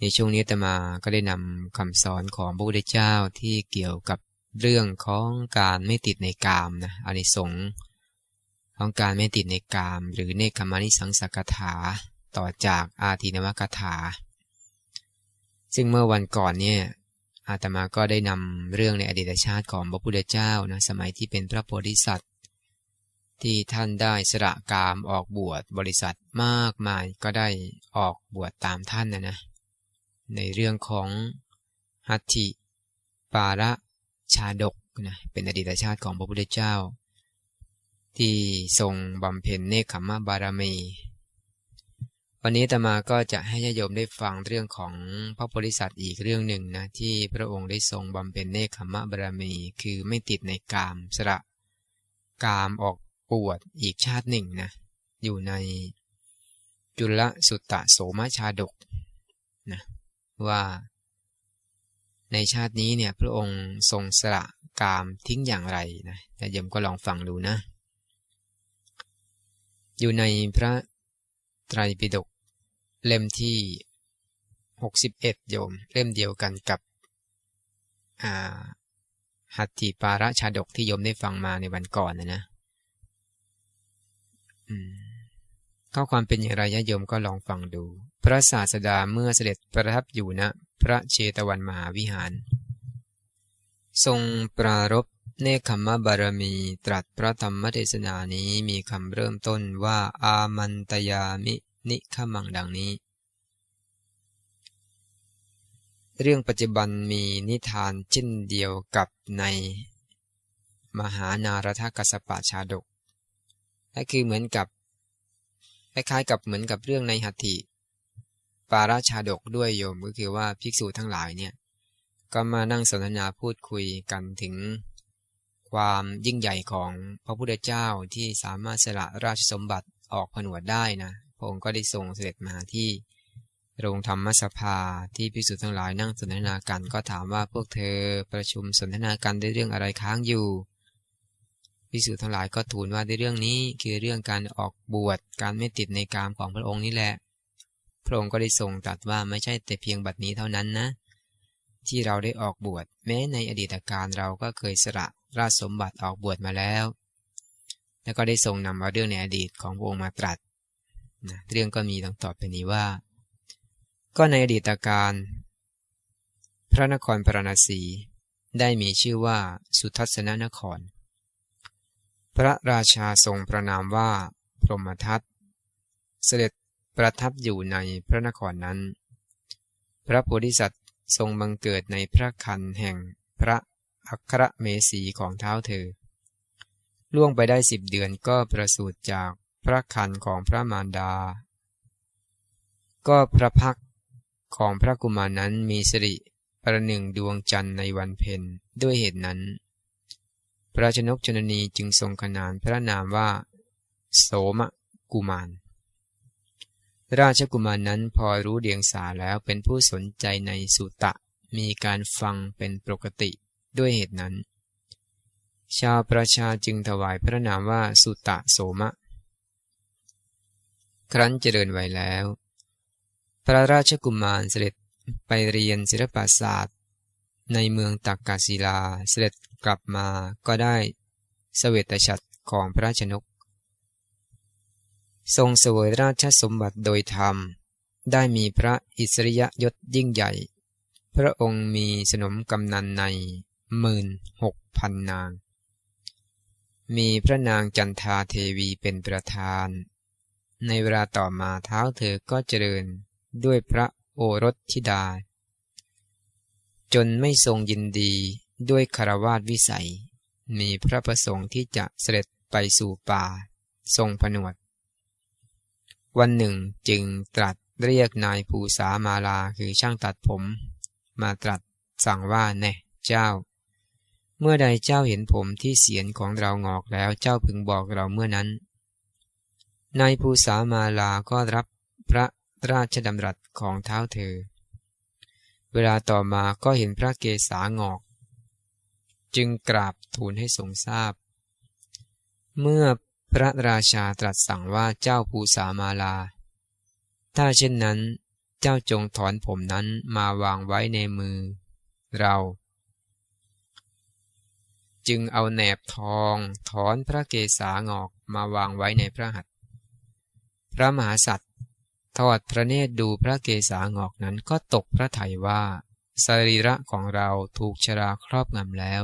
ในช่วงนี้อาตมาก็ได้นำคำสอนของพระพุทธเจ้าที่เกี่ยวกับเรื่องของการไม่ติดในกามนะอานิสงส์ของการไม่ติดในกาม หรือเนคขมานิสังสกถาต่อจากอาทินวกถา ซึ่งเมื่อวันก่อนเนี่ยอาตมาก็ได้นำเรื่องในอดีตชาติของพระพุทธเจ้านะสมัยที่เป็นพระโพธิสัตว์ ที่ท่านได้สละกามออกบวชบริษัทมากมายก็ได้ออกบวชตามท่านนะนะ ในเรื่องของหัตถิปาระชาดกนะเป็นอดีตชาติของพระพุทธเจ้า ที่ทรงบำเพ็ญเนคขมะบารมี วันนี้ตมาก็จะให้ญาโยมได้ฟังเรื่องของพระโพธิสัตว์อีกเรื่องหนึ่งนะที่พระองค์ได้ทรงบำเพ็ญเนคขมะบารมี คือไม่ติดในกามสระกามออกปวดอีกชาติหนึ่งนะอยู่ในจุลสุตตะโสมชาดก ว่า ในชาตินี้เนี่ยพระองค์ทรงสละกามทิ้งอย่างไรนะญาโยมก็ลองฟังดูนะ อยู่ในพระไตรปิฎกเล่มที่หกสิบเอ็ดโยม เล่มเดียวกันกับหัตถิปาระชาดกที่โยมได้ฟังมาในวันก่อนนะนะข้อความเป็นอย่างไรญาโยมก็ลองฟังดู พระศาสดาเมื่อเสด็จประทับอยู่ณนะพระเชตวันมหาวิหาร ทรงปรารบเนคขมบารมีตรัสพระธรรมเทศนานี้มีคำเริ่มต้นว่าอามันตยามินิขมังดังนี้ เรื่องปัจจุบันมีนิทานเช่นเดียวกับในมหานารทกสปะชาดกนั่นคือเหมือนกับคล้ายๆกับเหมือนกับเรื่องในหัตถิ ปาราชาดกด้วยโยมก็คือว่าภิกษุทั้งหลายเนี่ยก็มานั่งสนทนาพูดคุยกันถึงความยิ่งใหญ่ของพระพุทธเจ้าที่สามารถสละราชสมบัติออกผนวดได้นะพระองค์ก็ได้ทรงเสด็จมาที่โรงธรรมสภาที่พิสุทั้งหลายนั่งสนทนากันก็ถามว่าพวกเธอประชุมสนทนากันด้วยเรื่องอะไรค้างอยู่พิสุทั้งหลายก็ทูลว่าในเรื่องนี้คือเรื่องการออกบวชการไม่ติดในกามของพระองค์นี่แหละ พระองค์ก็ได้ทรงตรัสว่าไม่ใช่แต่เพียงบัดนี้เท่านั้นนะ ที่เราได้ออกบวช แม้ในอดีตการเราก็เคยสละราชสมบัติออกบวชมาแล้ว แล้วก็ได้ทรงนำเอาเรื่องในอดีตของพระองค์มาตรัสนะเรื่องก็มีดังตอบไปนี้ว่า ก็ในอดีตการ พระนครพระนศีได้มีชื่อว่าสุทัศนนคร พระราชาทรงประนามว่าพรหมทัตเสด็จ ประทับอยู่ในพระนครนั้น พระโพธิสัตว์ทรงบังเกิดในพระคันแห่งพระอัครเมสีของเท้าเธอ ล่วงไปได้สิบเดือนก็ประสูติจากพระคันของพระมารดา ก็พระพักของพระกุมารนั้นมีสิริประหนึ่งดวงจันทร์ในวันเพ็ญด้วยเหตุนั้น พระชนกชนนีจึงทรงขนานพระนามว่า โสมกุมาร ราชกุมารนั้นพอรู้เดียงสาแล้วเป็นผู้สนใจในสุตะ มีการฟังเป็นปกติด้วยเหตุนั้น ชาวประชาจึงถวายพระนามว่าสุตะโสมะ ครั้นเจริญไว้แล้ว พระราชกุมารเสด็จไปเรียนศิลปศาสตร์ ในเมืองตักกาศิลาเสด็จกลับมาก็ได้สเสวตฉัตรของพระชนก ทรงเสวยราชสมบัติโดยธรรม ได้มีพระอิสริยยศยิ่งใหญ่ พระองค์มีสนมกำนันในหมื่นหกพันนาง มีพระนางจันทาเทวีเป็นประธาน ในเวลาต่อมาเท้าเธอก็เจริญด้วยพระโอรสธิดา จนไม่ทรงยินดีด้วยคารวาสวิสัย มีพระประสงค์ที่จะเสด็จไปสู่ป่า ทรงผนวด วันหนึ่งจึงตรัสเรียกนายภูสามาลาคือช่างตัดผม มาตรัสสั่งว่าแน่เจ้า เมื่อใดเจ้าเห็นผมที่เสียนของเรางอกแล้วเจ้าพึงบอกเราเมื่อนั้นนายภูสามาลาก็รับพระราชดำรัสของเท้าเธอ เวลาต่อมาก็เห็นพระเกศางอก จึงกราบทูลให้ทรงทราบ เมื่อ พระราชาตรัสสั่งว่าเจ้าภูสามาลา ถ้าเช่นนั้น เจ้าจงถอนผมนั้นมาวางไว้ในมือ เรา จึงเอาแหนบทองถอนพระเกศางอกมาวางไว้ในพระหัตถ์พระมหาสัตว์ทอดพระเนตรดูพระเกศางอกนั้นก็ตกพระทัยว่า สรีระของเราถูกชราครอบงำแล้ว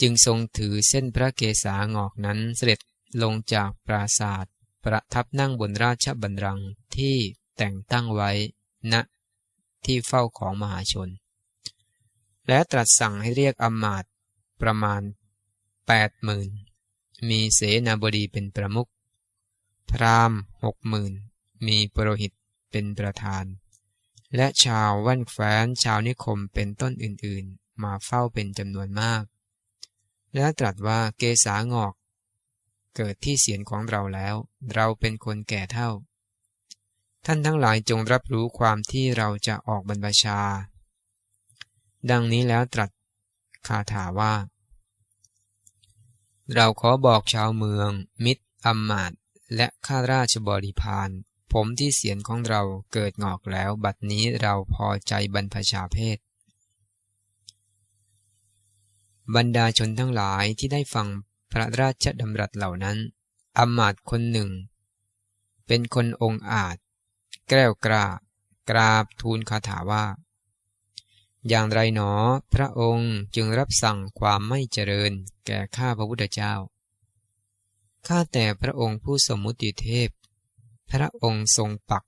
จึงทรงถือเส้นพระเกศางอกนั้นเสด็จลงจากปราศาสตร์ประทับนั่งบนราชบัลลังก์ที่แต่งตั้งไว้ณนะที่เฝ้าของมหาชน และตรัสสั่งให้เรียกอมาตประมาณแปดหมื่นมีเสนาบดีเป็นประมุขพราหมณ์หกหมื่นมีปรหิตเป็นประธาน และชาววันแฟนชาวนิคมเป็นต้นอื่นๆ มาเฝ้าเป็นจำนวนมาก และตรัสว่าเกษางอก เกิดที่เสียนของเราแล้ว เราเป็นคนแก่เท่า ท่านทั้งหลายจงรับรู้ความที่เราจะออกบรรพชา ดังนี้แล้วตรัสคาถาว่า เราขอบอกชาวเมือง มิตรอมมาตและข้าราชบริพารผมที่เสียนของเราเกิดงอกแล้ว บัดนี้เราพอใจบรรพชาเพศ บรรดาชนทั้งหลายที่ได้ฟังพระราชดำรัสเหล่านั้นอมาตคนหนึ่ง เป็นคนองอาจ แก้วกล้ากราบทูลคาถาว่า อย่างไรหนอ พระองค์จึงรับสั่งความไม่เจริญแก่ข้าพระพุทธเจ้า ข้าแต่พระองค์ผู้สมมุติเทพ พระองค์ทรงปัก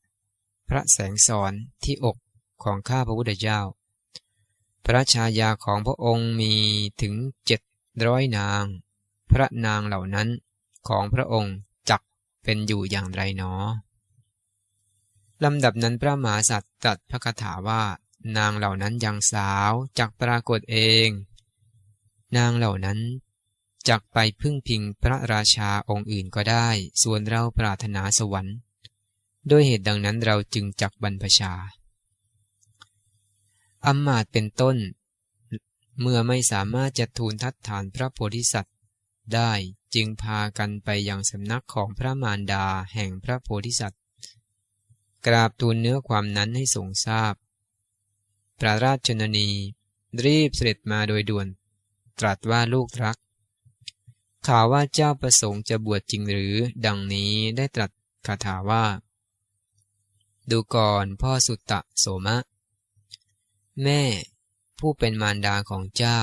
พระแสงสอนที่อกของข้าพระพุทธเจ้า พระชายาของพระองค์มีถึงเจ็ดร้อยนาง พระนางเหล่านั้นของพระองค์จักเป็นอยู่อย่างไรหนอลำดับนั้นพระมหาสัตว์ตรัสพระคาถาว่านางเหล่านั้นยังสาวจักปรากฏเอง นางเหล่านั้นจักไปพึ่งพิงพระราชาองค์อื่นก็ได้ ส่วนเราปรารถนาสวรรค์ ด้วยเหตุดังนั้นเราจึงจักบรรพชา อัมมาตเป็นต้น เมื่อไม่สามารถจะทูลทัดฐานพระโพธิสัตว์ ได้จึงพากันไปยังสำนักของพระมารดาแห่งพระโพธิสัตว์ กราบทูลเนื้อความนั้นให้ทรงทราบ พระราชชนนีรีบเสด็จมาโดยด่วน ตรัสว่าลูกรัก ข่าวว่าเจ้าประสงค์จะบวชจริงหรือดังนี้ได้ตรัสคาถาว่า ดูก่อนพ่อสุตตะโสมะ แม่ ผู้เป็นมารดาของเจ้า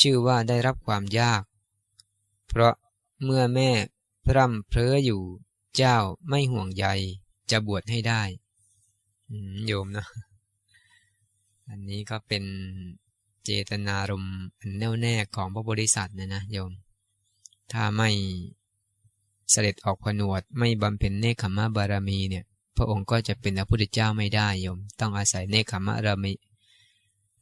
ชื่อว่าได้รับความยาก เพราะเมื่อแม่พร่ำเพลออยู่ เจ้าไม่ห่วงใยจะบวชให้ได้โยมนะ อันนี้ก็เป็นเจตนารมณ์อันแน่วแน่ของพระบริษัทนะนะโยม ถ้าไม่เสด็จออกผนวดไม่บำเพ็ญเนคขมะบารมีเนี่ย พระองค์ก็จะเป็นพระพุทธเจ้าไม่ได้โยม ต้องอาศัยเนคขมะบารมี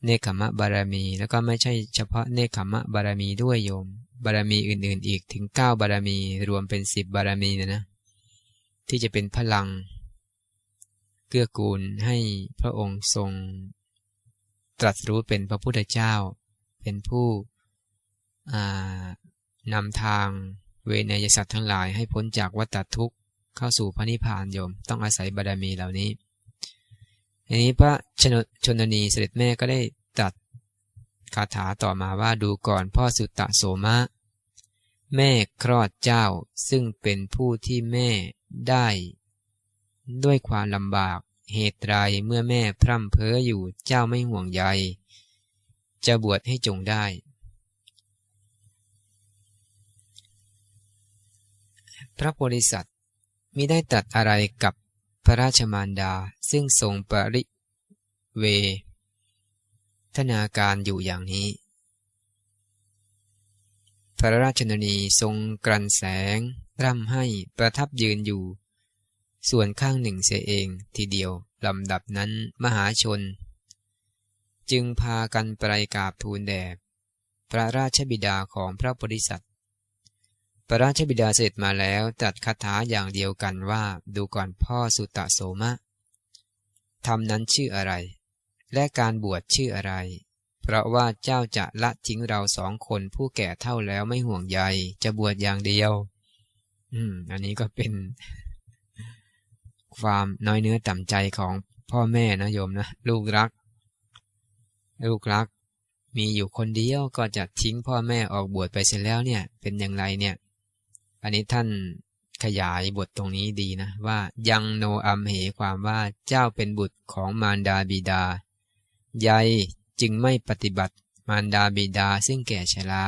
เนคขมะบารมี แล้วก็ไม่ใช่เฉพาะเนคขมะบารมีด้วยโยม บารมีอื่นๆ อีกถึงเก้าบารมี รวมเป็นสิบบารมีนะนะ ที่จะเป็นพลัง เกื้อกูลให้พระองค์ทรง ตรัสรู้เป็นพระพุทธเจ้า เป็นผู้นำทางเวนยสัตว์ทั้งหลายให้พ้นจากวัฏทุกข์ เข้าสู่พระนิพพานโยม ต้องอาศัยบารมีเหล่านี้อันนี้พระชนชนนีเสด็จแม่ก็ได้ตัดคาถาต่อมาว่าดูก่อนพ่อสุตตะโสมะ แม่คลอดเจ้าซึ่งเป็นผู้ที่แม่ได้ ด้วยความลำบากเหตุไรเมื่อแม่พร่ำเพ้ออยู่เจ้าไม่ห่วงใย จะบวชให้จงได้ พระโพธิสัตว มิได้ตัดอะไรกับพระราชมารดาซึ่งทรงปริเวทนาการอยู่อย่างนี้ พระราชนนีทรงกรันแสง ร่ำให้ประทับยืนอยู่ ส่วนข้างหนึ่งเสียเองทีเดียวลำดับนั้นมหาชน จึงพากันไปกราบทูลแด่พระราชบิดาของพระโพธิสัตว พระราชบิดาเสร็จมาแล้วตรัสคาถาอย่างเดียวกันว่าดูก่อนพ่อสุตโสมะทำนั้นชื่ออะไร และการบวชชื่ออะไร เพราะว่าเจ้าจะละทิ้งเราสองคนผู้แก่เท่าแล้วไม่ห่วงใยจะบวชอย่างเดียว อืม อันนี้ก็เป็น ความน้อยเนื้อต่ำใจของพ่อแม่นะโยมนะลูกรัก ลูกรัก มีอยู่คนเดียวก็จะทิ้งพ่อแม่ออกบวชไปเสร็จแล้วเนี่ย เป็นอย่างไรเนี่ย อันนี้ท่านขยายบทตรงนี้ดีนะ ว่ายังโนอัมเหความว่าเจ้าเป็นบุตรของมารดาบิดา ใยจึงไม่ปฏิบัติมารดาบิดาซึ่งแก่ชรา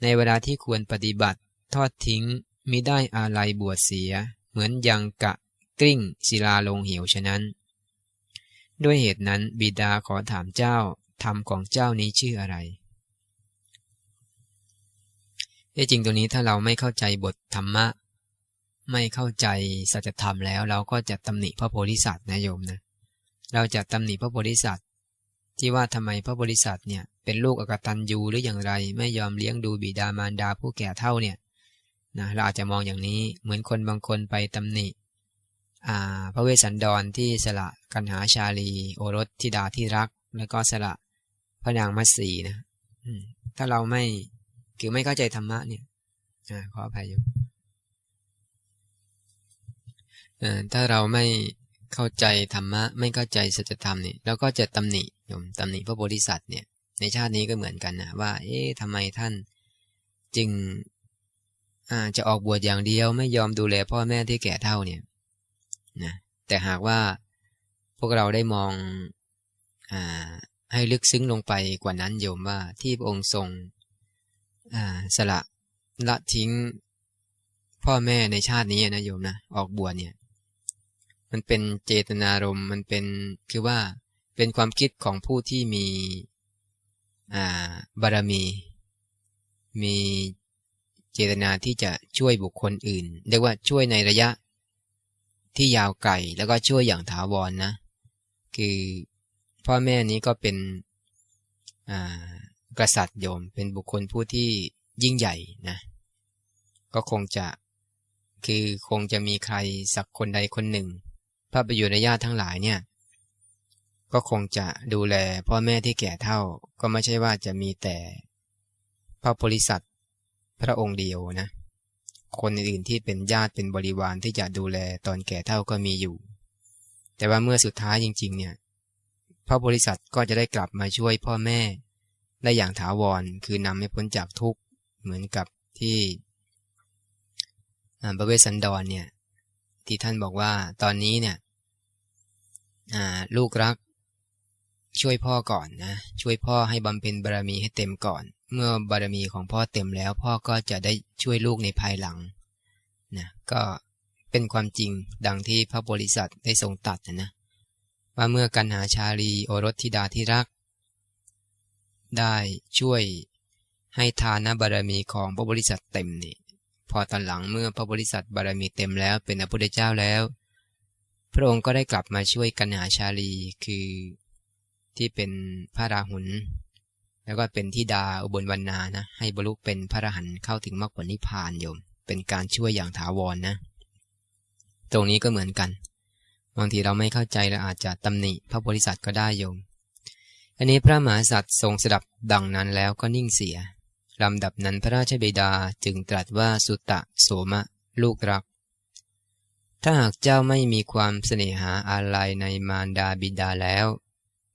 ในเวลาที่ควรปฏิบัติทอดทิ้งมิได้อาลัยบวชเสีย เหมือนยังกะกลิ้งศิลาลงเหวฉะนั้น ด้วยเหตุนั้นบิดาขอถามเจ้าธรรมของเจ้านี้ชื่ออะไร ที่จริงตัวนี้ถ้าเราไม่เข้าใจบทธรรมะ ไม่เข้าใจสัจธรรมแล้ว เราก็จะตำหนิพระโพธิสัตว์นะโยมนะเราจะตำหนิพระโพธิสัตว์ที่ว่าทำไมพระโพธิสัตว์เนี่ยเป็นลูกอกตันยูหรืออย่างไร ไม่ยอมเลี้ยงดูบิดามารดาผู้แก่เท่าเนี่ยนะเราอาจจะมองอย่างนี้เหมือนคนบางคนไปตำหนิพระเวสสันดรที่สละกันหาชาลี โอรสธิดาที่รัก แล้วก็สละพระนางมัตสีนะถ้าเราไม่ คือไม่เข้าใจธรรมะเนี่ยขออภัยอยู่ถ้าเราไม่เข้าใจธรรมะ ไม่เข้าใจสัจธรรมเนี่ยแล้วก็จะตำหนิโยมตำหนิพระโพธิสัตว์เนี่ย ในชาตินี้ก็เหมือนกันนะว่า เอ๊ะทำไมท่านจึงจะออกบวชอย่างเดียวไม่ยอมดูแลพ่อแม่ที่แก่เท่าเนี่ยนะแต่หากว่าพวกเราได้มองอให้ลึกซึ้งลงไปกว่านั้นโยมว่าที่พระองค์ทรง สละละทิ้งพ่อแม่ในชาตินี้นะโยมนะออกบวชเนี่ย มันเป็นเจตนารมมันเป็นคือว่าเป็นความคิดของผู้ที่มีบารมี มีเจตนาที่จะช่วยบุคคลอื่น เรียกว่าช่วยในระยะที่ยาวไกลแล้วก็ช่วยอย่างถาวรนนะ คือพ่อแม่นี้ก็เป็น อ่า กษัตริย์โยม เป็นบุคคลผู้ที่ยิ่งใหญ่นะ ก็คงจะคือคงจะมีใครสักคนใดคนหนึ่งพระประยชน์ญาติทั้งหลายเนี่ย ก็คงจะดูแลพ่อแม่ที่แก่เท่า ก็ไม่ใช่ว่าจะมีแต่พระโพธิสัตว์พระองค์เดียวนะ คนอื่นที่เป็นญาติเป็นบริวารที่จะดูแลตอนแก่เท่าก็มีอยู่ แต่ว่าเมื่อสุดท้ายจริง ๆ เนี่ย พระโพธิสัตว์ก็จะได้กลับมาช่วยพ่อแม่ ได้อย่างถาวร คือนำให้พ้นจากทุกข์เหมือนกับที่พระเวสสันดรเนี่ยที่ท่านบอกว่าตอนนี้เนี่ยลูกรักช่วยพ่อก่อนนะช่วยพ่อให้บำเพ็ญบารมีให้เต็มก่อน เมื่อบารมีของพ่อเต็มแล้ว พ่อก็จะได้ช่วยลูกในภายหลังนะก็เป็นความจริงดังที่พระบริษัทได้ทรงตัดนะนะว่าเมื่อกันหาชาลีโอรสธิดาที่รัก ได้ช่วยให้ทานบารมีของพระบริษัทเต็มนี่พอตอนหลังเมื่อพระบริษัทบารมีเต็มแล้วเป็นพระพุทธเจ้าแล้ว พระองค์ก็ได้กลับมาช่วยกันหาชาลีคือที่เป็นพระราหุลแล้วก็เป็นที่ดาอุบลวรรณานะให้บรรลุเป็นพระรหันต์เข้าถึงมรรคผลนิพพานโยม เป็นการช่วยอย่างถาวรนนะ ตรงนี้ก็เหมือนกัน บางทีเราไม่เข้าใจเราอาจจะตำหนิพระบริษัทก็ได้โยม อันนี้พระมหาสัตว์ทรงสดับดังนั้นแล้วก็นิ่งเสียลำดับนั้นพระราชบิดาจึงตรัสว่าสุตะโสมะ ลูกรัก ถ้าหากเจ้าไม่มีความเสน่หาอะไรในมารดาบิดาแล้ว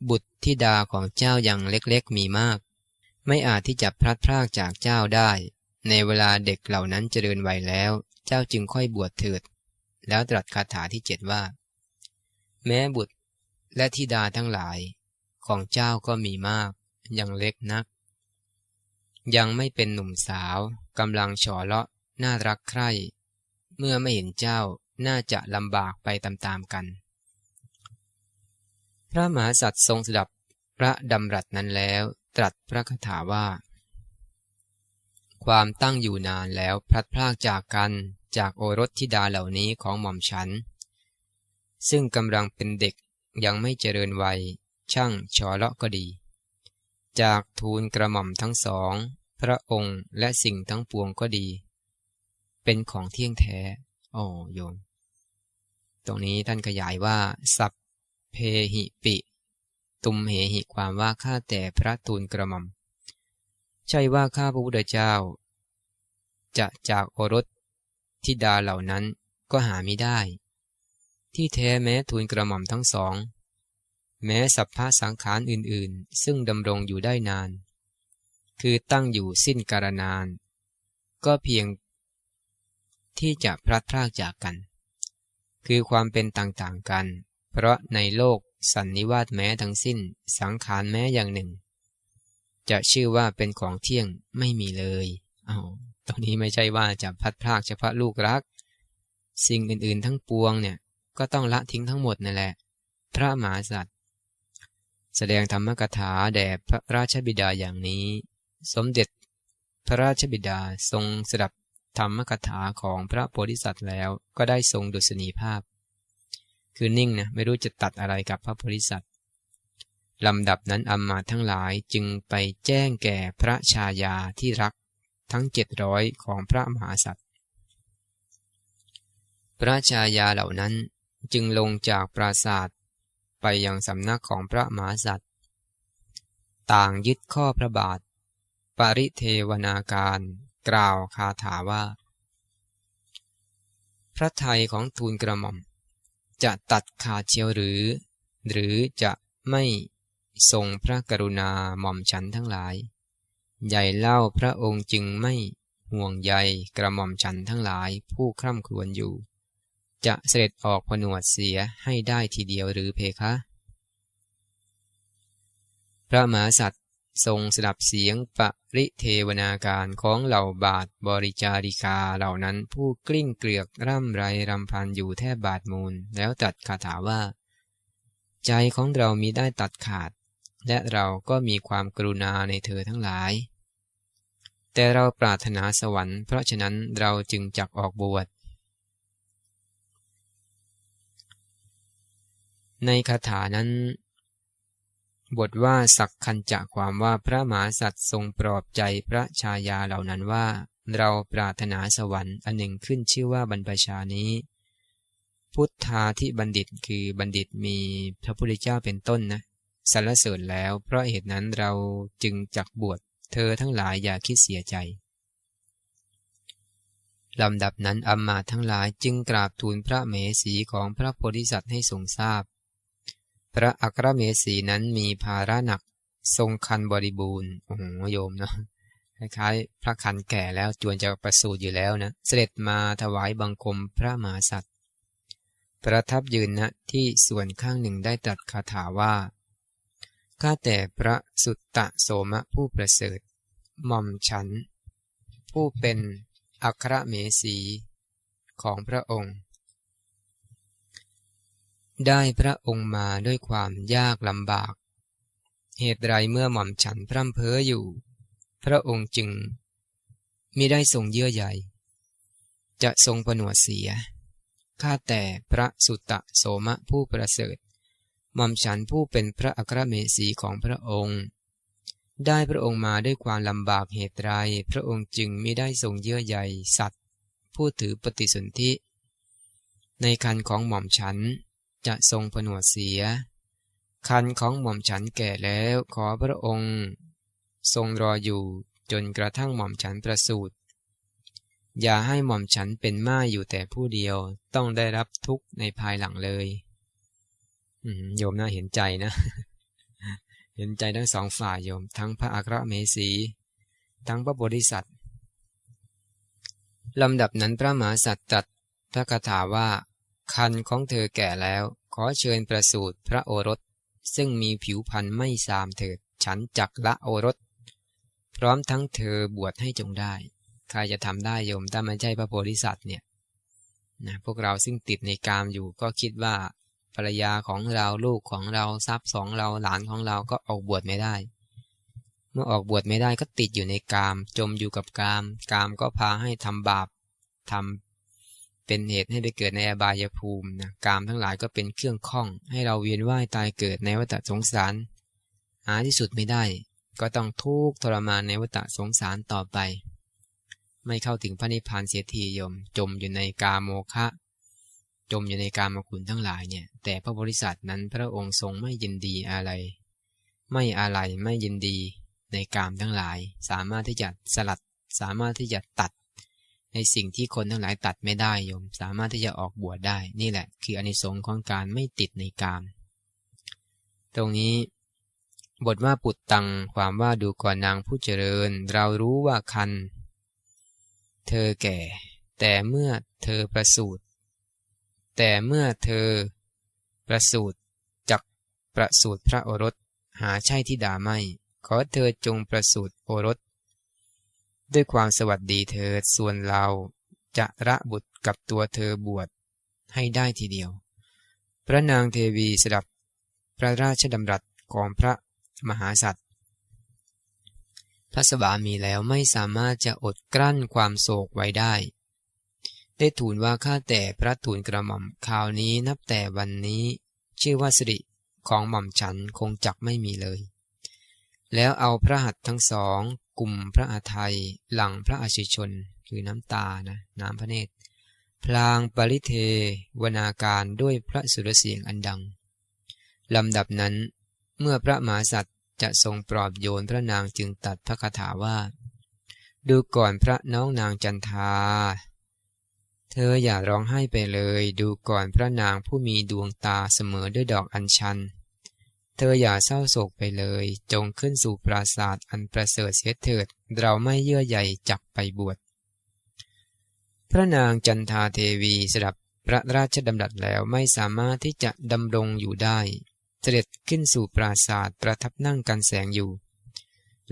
บุตรธิดาของเจ้ายังเล็กๆมีมาก ไม่อาจที่จะพลัดพรากจากเจ้าได้ ในเวลาเด็กเหล่านั้นเจริญวัยแล้ว เจ้าจึงค่อยบวชเถิด แล้วตรัสคาถาที่เจ็ดว่า แม้บุตรและธิดาทั้งหลาย ของเจ้าก็มีมากยังเล็กนัก ยังไม่เป็นหนุ่มสาวกำลังฉอเลาะน่ารักใคร่ เมื่อไม่เห็นเจ้าน่าจะลำบากไปตามๆกัน พระมหาสัตว์ทรงสดับพระดำรัสนั้นแล้วตรัสพระคาถาว่า ความตั้งอยู่นานแล้วพลัดพรากจากกันจากโอรสธิดาเหล่านี้ของหม่อมฉัน ซึ่งกำลังเป็นเด็กยังไม่เจริญวัย ช่างชอเลาะก็ดี จากทูลกระหม่อมทั้งสอง พระองค์และสิ่งทั้งปวงก็ดี เป็นของเที่ยงแท้อ๋อโยม ตรงนี้ท่านขยายว่า สัพเพหิปิ ตุมเหหิความว่าข้าแต่พระทูลกระหม่อม ใช่ว่าข้าพระพุทธเจ้า จะจากโอรสธิดาเหล่านั้นก็หาไม่ได้ ที่แท้แม้ทูลกระหม่อมทั้งสอง แม้สัพพะสังขารอื่นๆ ซึ่งดำรงอยู่ได้นาน คือตั้งอยู่สิ้นกาลนาน ก็เพียงที่จะพลัดพรากจากกัน คือความเป็นต่างๆกัน เพราะในโลกสันนิวาสแม้ทั้งสิ้น สังขารแม้อย่างหนึ่ง จะชื่อว่าเป็นของเที่ยงไม่มีเลยอ้าวตรงนี้ไม่ใช่ว่าจะพัดพรากเฉพาะลูกรัก สิ่งอื่นๆทั้งปวงเนี่ยก็ต้องละทิ้งทั้งหมดนั่นแหละ พระมหาสัตว์ แสดงธรรมกถาแด่พระราชบิดาอย่างนี้ สมเด็จพระราชบิดาทรงสดับธรรมกถาของพระโพธิสัตว์แล้วก็ได้ทรงดุษณีภาพ คือนิ่งนะไม่รู้จะตัดอะไรกับพระโพธิสัตว์ลำดับนั้นอมมาทั้งหลายจึงไปแจ้งแก่พระชายาที่รักทั้งเจ็ดร้อยของพระมหาสัตว์พระชายาเหล่านั้นจึงลงจากปราศาสตร์ ไปยังสำนักของพระมหาสัตว์ต่างยึดข้อพระบาท ปริเทวนาการ กล่าวคาถาว่า พระไทยของทูลกระหม่อม จะตัดขาดเชียวหรือ หรือจะไม่ทรงพระกรุณาหม่อมฉันทั้งหลาย ใหญ่เล่าพระองค์จึงไม่ห่วงใยกระหม่อมฉันทั้งหลายผู้คร่ำครวญอยู่ จะเสด็จออกผนวดเสียให้ได้ทีเดียวหรือเพคะ พระมหาสัตว์ทรงสดับเสียงปริเทวนาการของเหล่าบาทบริจาริกาเหล่านั้นผู้กลิ้งเกลือกร่ำไรรำพันอยู่แทบบาดมูล แล้วตัดคาถาว่า ใจของเรามีได้ตัดขาด และเราก็มีความกรุณาในเธอทั้งหลาย แต่เราปรารถนาสวรรค์เพราะฉะนั้นเราจึงจักออกบวช ในคาถานั้น บทว่าสักคันจะความว่าพระมหาสัตว์ทรงปลอบใจพระชายาเหล่านั้นว่า เราปรารถนาสวรรค์อันหนึ่งขึ้นชื่อว่าบรรพชานี้ พุทธาที่บัณฑิตคือบัณฑิตมีพระพุทธเจ้าเป็นต้นนะสรรเสริญแล้ว เพราะเหตุนั้นเราจึงจักบวชเธอทั้งหลายอย่าคิดเสียใจลำดับนั้นอมมาทั้งหลายจึงกราบทูลพระเมสีของพระโพธิสัตว์ให้ทรงทราบ พระอัครเมสีนั้นมีภาระหนักทรงคันบริบูรณ์โอ้โหโยมเนาะคล้ายๆพระคันแก่แล้วจวนจะประสูติอยู่แล้วนะ เสด็จมาถวายบังคมพระมหาสัตว์ประทับยืนณนะที่ส่วนข้างหนึ่งได้ตรัสคาถาว่าข้าแต่พระสุตตะโสมะผู้ประเสริฐหม่อมฉัน ผู้เป็นอัครเมสีของพระองค์ ได้พระองค์มาด้วยความยากลำบาก เหตุไรเมื่อหม่อมฉันพร่ำเพ้ออยู่ พระองค์จึงมิได้ทรงเยื่อใยจะทรงผนวดเสีย ข้าแต่พระสุตตะโสมะผู้ประเสริฐหม่อมฉันผู้เป็นพระอัครเมสีของพระองค์ ได้พระองค์มาด้วยความลำบากเหตุไรพระองค์จึงมิได้ทรงเยื่อใยสัตว์ ผู้ถือปฏิสนธิในคันของหม่อมฉัน จะทรงผนวดเสีย คันของหม่อมฉันแก่แล้วขอพระองค์ ทรงรออยู่จนกระทั่งหม่อมฉันประสูติอย่าให้หม่อมฉันเป็นม่าอยู่แต่ผู้เดียวต้องได้รับทุกข์ในภายหลังเลยโยมน่าเห็นใจนะ เห็นใจทั้งสองฝ่ายโยม ทั้งพระอัครเมสี ทั้งพระบริษัทลำดับนั้นพระมหาสัตว์ตัดพระคาถาว่า คันของเธอแก่แล้ว ขอเชิญประสูติพระโอรส ซึ่งมีผิวพรรณไม่สามเถิด ฉันจักละโอรส พร้อมทั้งเธอบวชให้จงได้ ใครจะทำได้โยมถ้าไม่ใช่พระโพธิสัตว์เนี่ยนะพวกเราซึ่งติดในกามอยู่ก็คิดว่าภรรยาของเราลูกของเราทรัพย์สองเราหลานของเราก็ออกบวชไม่ได้ เมื่อออกบวชไม่ได้ก็ติดอยู่ในกาม จมอยู่กับกาม กามก็พาให้ทำบาปทำ เป็นเหตุให้ไปเกิดในอบายภูมินะกามทั้งหลายก็เป็นเครื่องข้อง ให้เราเวียนว่ายตายเกิดในวัฏสงสาร หาที่สุดไม่ได้ ก็ต้องทุกข์ทรมานในวัฏสงสารต่อไป ไม่เข้าถึงพระนิพพานเสียทีโยม จมอยู่ในกาโมคะ จมอยู่ในกามคุณทั้งหลายเนี่ย แต่พระบริษัทนั้นพระองค์ทรงไม่ยินดีอะไร ไม่อะไรไม่ยินดีในกามทั้งหลาย สามารถที่จะสลัด สามารถที่จะตัด ในสิ่งที่คนทั้งหลายตัดไม่ได้โยม สามารถที่จะออกบวชได้ นี่แหละ คืออนิสงค์ของการไม่ติดในกาม ตรงนี้ บทว่าปุตตังความว่าดูก่อนนางผู้เจริญ เรารู้ว่าคัน เธอแก่ แต่เมื่อเธอประสูติแต่เมื่อเธอประสูติจักประสูติพระโอรสหาใช่ที่ด่าไม่ ขอเธอจงประสูติโอรส ด้วยความสวัสดีเธอส่วนเราจะระบุตรกับตัวเธอบวชให้ได้ทีเดียว พระนางเทวีสดับพระราชดำรัสของพระมหาสัตว์พระสวามีแล้วไม่สามารถจะอดกลั้นความโศกไว้ได้ ได้ทูลว่าข้าแต่พระทูลกระหม่อมข่าวนี้นับแต่วันนี้ ชื่อว่าสิริของหม่อมฉันคงจักไม่มีเลย แล้วเอาพระหัตถ์ทั้งสอง กลุ่มพระอาทัยหลังพระอาชิชน คือน้ำตานะน้ำพระเนตร พลางปริเทวนาการด้วยพระสุรเสียงอันดังลำดับนั้น เมื่อพระมหาสัตว์จะทรงปลอบโยนพระนางจึงตัดพระคาถาว่า ดูก่อนพระน้องนางจันทา เธออย่าร้องไห้ไปเลย ดูก่อนพระนางผู้มีดวงตาเสมอด้วยดอกอัญชัน เธออย่าเศร้าโศกไปเลย จงขึ้นสู่ปราสาทอันประเสริฐเสียเถิด เราไม่เยื่อใยจักไปบวช พระนางจันทาเทวีสดับพระราชดำรัสแล้วไม่สามารถที่จะดำรงอยู่ได้ เสด็จขึ้นสู่ปราสาทประทับนั่งกันแสงอยู่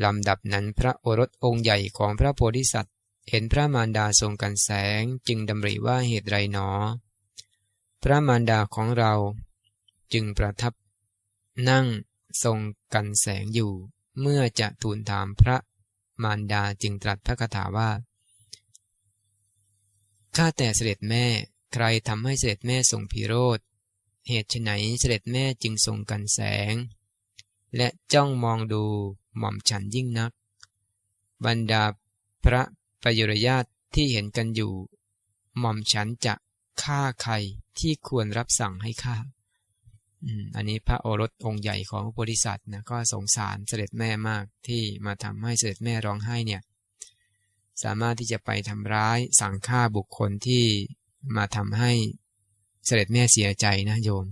ลำดับนั้นพระโอรสองค์ใหญ่ของพระโพธิสัตว์ เห็นพระมารดาทรงกันแสงจึงดำริว่าเหตุไรหนอ พระมารดาของเราจึงประทับ นั่งทรงกันแสงอยู่ เมื่อจะทูลถามพระมารดาจึงตรัสพระคาถาว่า ข้าแต่เสด็จแม่ใครทำให้เสด็จแม่ทรงพิโรธ เหตุไฉนเสด็จแม่จึงทรงกันแสง และจ้องมองดูหม่อมฉันยิ่งนัก บรรดาพระประยุรญาตที่เห็นกันอยู่ หม่อมฉันจะฆ่าใครที่ควรรับสั่งให้ฆ่า อันนี้พระโอรสองค์ใหญ่ของพระโพธิสัตว์นะก็สงสารเสด็จแม่มากที่มาทำให้เสด็จแม่ร้องไห้เนี่ยสามารถที่จะไปทำร้ายสั่งฆ่าบุคคลที่มาทำให้เสด็จแม่เสียใจนะโยม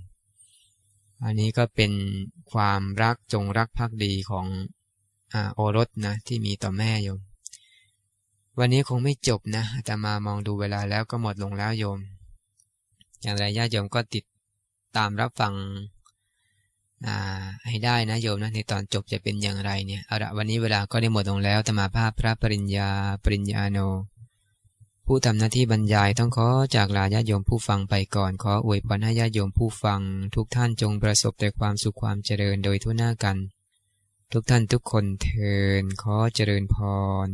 อันนี้ก็เป็นความรักจงรักภักดีของโอรสนะที่มีต่อแม่โยม วันนี้คงไม่จบนะแต่มามองดูเวลาแล้วก็หมดลงแล้วโยม อย่างไรญาติโยมก็ติด ตามรับฟังให้ได้นะโยมนะในตอนจบจะเป็นอย่างไรเนี่ยเอาละวันนี้เวลาก็ได้หมดลงแล้วธรรมาภาพพระปริญญาปริญญาโน ผู้ทำหน้าที่บรรยายต้องขอจากลาญาโยมผู้ฟังไปก่อน ขออวยพรให้ญาโยมผู้ฟัง ทุกท่านจงประสบแต่ความสุขความเจริญโดยทั่วหน้ากัน ทุกท่านทุกคนเทินขอเจริญพร